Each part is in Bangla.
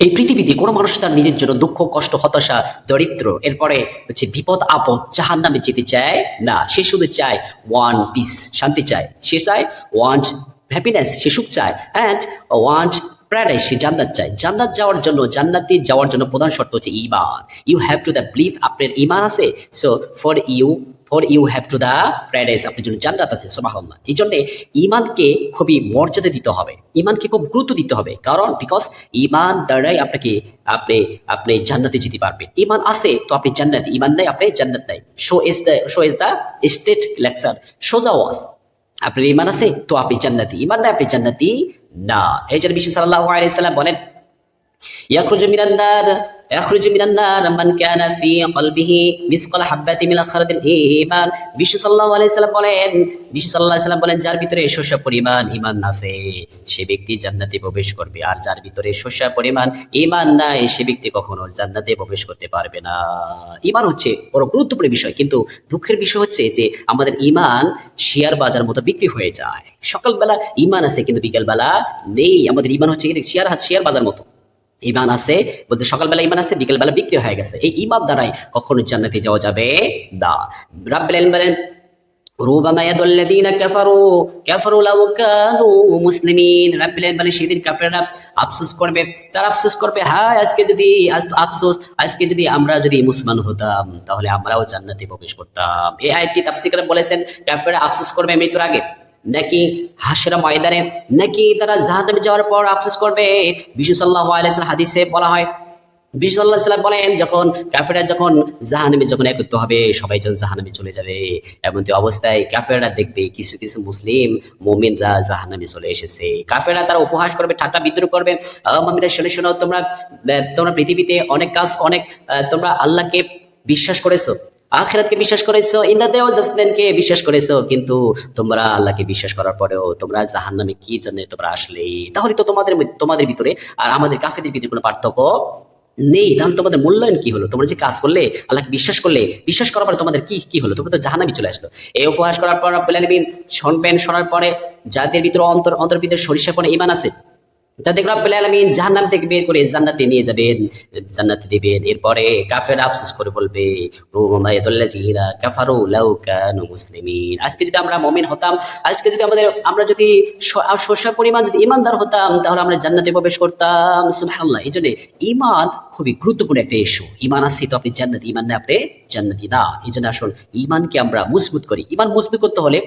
এই পৃথিবীতে কোনো মানুষ তার নিজের জন্য দুঃখ, কষ্ট, হতাশা, দরিদ্র, এরপরে হচ্ছে বিপদ, আপদ জাহান নামে যেতে চায় না। সে শুধু চায় ওয়ান পিস শান্তি চায়। সে চায় ওয়ান্ট হ্যাপিনেস সে সুখ চায়। অ্যান্ড ওয়ান্ট প্যারাডাইস সে জান্নাত চায়। জান্নাত যাওয়ার জন্য, জান্নাতে যাওয়ার জন্য প্রধান শর্ত হচ্ছে ইমান you have to the believe আপনার ইমান আছে so for you for you have to the paradise আপনার জন্য জান্নাত আছে, সুবহানাল্লাহ। এই জন্য ইমানকে খুবই মর্যাদা দিতে হবে। ইমানকে খুব গুরুত্ব দিতে হবে। কারণ বিকজ ইমান দ্বারাই আপনাকে আপনি আপনি জান্নাতে যেতে পারবেন। ইমান আছে, তো আপনি জান্নাতি ইমান নাই, আপনি জান্নাত নাই। Show is the show is the state lecture সোজা ওয়াজ। আপনার ইমান আছে? তো আপনি জান্নাতি। ইমান না, আপনি জান্নাতি না। এই জন্য বিশ্ব সাল্লাহ আলাইসাল্লাম বলেন يخرج من النار يخرج من النار من كان في قلبه مثقال حبة من خردل إيمان বিশ্ব সাল্লাল্লাহু আলাইহি সাল্লাম বলেন বিশ্ব সাল্লাল্লাহু আলাইহি সাল্লাম বলেন যার ভিতরে শস্য পরিমাণ ঈমান আছে সে ব্যক্তি জান্নাতে প্রবেশ করবে আর যার ভিতরে শস্য পরিমাণ ঈমান নাই সে ব্যক্তি কখনো জান্নাতে প্রবেশ করতে পারবে না ঈমান হচ্ছে বড় গুরুত্বপূর্ণ বিষয় কিন্তু দুঃখের বিষয় হচ্ছে যে আমাদের ঈমান শেয়ার বাজার মতো বিক্রি হয়ে যায় সকালবেলা ঈমান আছে কিন্তু বিকেলবেলা নেই আমাদের ঈমান হচ্ছে কিন্তু শেয়ার শেয়ার বাজার মতো ইমান আছে, বলতে সকালবেলা ইমান আছে, বিকেলবেলা বিক্রি হয়ে গেছে। এই ইমান দ্বারাই কখনো জান্নাতে যাওয়া যাবে না। রাব্বুল বলেন সেদিন আফসোস করবে। তারা আফসোস করবে আজকে যদি আফসোস, আজকে যদি আমরা যদি হতাম, তাহলে আমরাও জান্নাতে প্রবেশ করতাম। এই আয়াতটি বলেছেন, কাফেররা আফসোস করবে মৃত্যুর আগে। নাকি হাসরা ময়দানে, নাকি তারা জাহান্নামে যাওয়ার পর আফসোস করবে? বিশু সাল্লাল্লাহু আলাইহি ওয়াসাল্লাম হাদিসে বলা হয় বিশু সাল্লাল্লাহু আলাইহি বলেন, যখন কাফেররা যখন জাহান্নামে যখন একত্র হবে, সবাই যখন জাহান্নামে চলে যাবে। এমনটি অবস্থায় কাফেররা দেখবে, কিছু কিছু মুসলিম মুমিনরা জাহান্নামে চলে এসেছে। কাফেররা তারা উপহাস করবে, ঠাট্টা বিদ্রুপ করবে। মুমিনরা, শুনে, শোনো, তোমরা তোমরা পৃথিবীতে অনেক কাজ, অনেক তোমরা আল্লাহকে বিশ্বাস করেছ। আখিরাতকে বিশ্বাস করেছ, ইন্দাতেও জাসমিনকে বিশ্বাস করেছ, কিন্তু তোমরা আল্লাহকে বিশ্বাস করার পরেও তোমরা জাহান্নামে কি জন্য তোমরা আসলে? তাহলে তো তোমাদের তোমাদের ভিতরে আর আমাদের কাফেরদের ভিতরে কোনো পার্থক্য নেই। তাহলে তোমাদের মূল্যায়ন কি হলো? তোমরা যে কাজ করলে, আল্লাহকে বিশ্বাস করলে, বিশ্বাস করার পরে তোমাদের কি কি হলো? তোমরা তো জাহান্নামে চলে আসলো। এই উপহাস করার পর রব্বুল আলামিন শুনবেন শোনার পরে, যাদের ভিতরে অন্তর অন্তর ভিতরে সরিষা কোনো ইমান আছে তাদের রব্বুল আলামিন জাহান্নাম থেকে বের করে জান্নাতে নিয়ে যাবেন, জান্নাতে দিবেন। এরপরে কাফের আফসোস করে বলবে ইয়াদুল্লাযিনা কাফারু লাউ কানু মুসলিমিন। আজকে যদি আমরা মুমিন হতাম, আজকে যদি আমাদের, আমরা যদি শস্য পরিমাণ যদি ইমানদার হতাম, তাহলে আমরা জান্নাতে প্রবেশ করতাম। সুবহানাল্লাহ, এই জন্য ইমান খুবই গুরুত্বপূর্ণ একটা ইস্যু ইমান আছে তো আপনি জান্নাতি ইমান না আপনি জান্নাতি না। এই জন্য আসুন ইমানকে আমরা মজবুত করি। ইমান মজবুত করতে হলে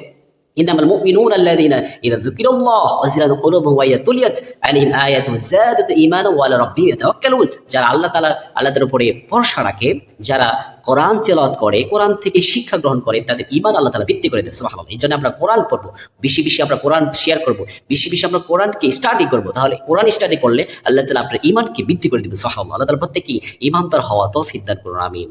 إنما المؤمنون الذين إذا ذكر الله وزلت قلوبهم وهي تليت عليهم آياته زادت إيمانا وعلى ربهم يتوكلون যারা আল্লাহ তাআলা আল্লাহর উপরে ভরসা রাখে যারা কোরআন তেলাওয়াত করে কোরআন থেকে শিক্ষা গ্রহণ করে তাদের ঈমান আল্লাহ তাআলা বৃদ্ধি করে দেয় সুবহানাল্লাহ এই জন্য আমরা কোরআন পড়বো বেশি বেশি আমরা কোরআন শেয়ার করব বেশি বেশি আমরা কোরআনকে স্টাডি করব তাহলে কোরআন স্টাডি করলে আল্লাহ তাআলা আপনার ঈমানকে বৃদ্ধি করে দিবে সুবহানাল্লাহ আল্লাহ তাআলা প্রত্যেককে ঈমানদার হওয়া তৌফিক দান করুন আমিন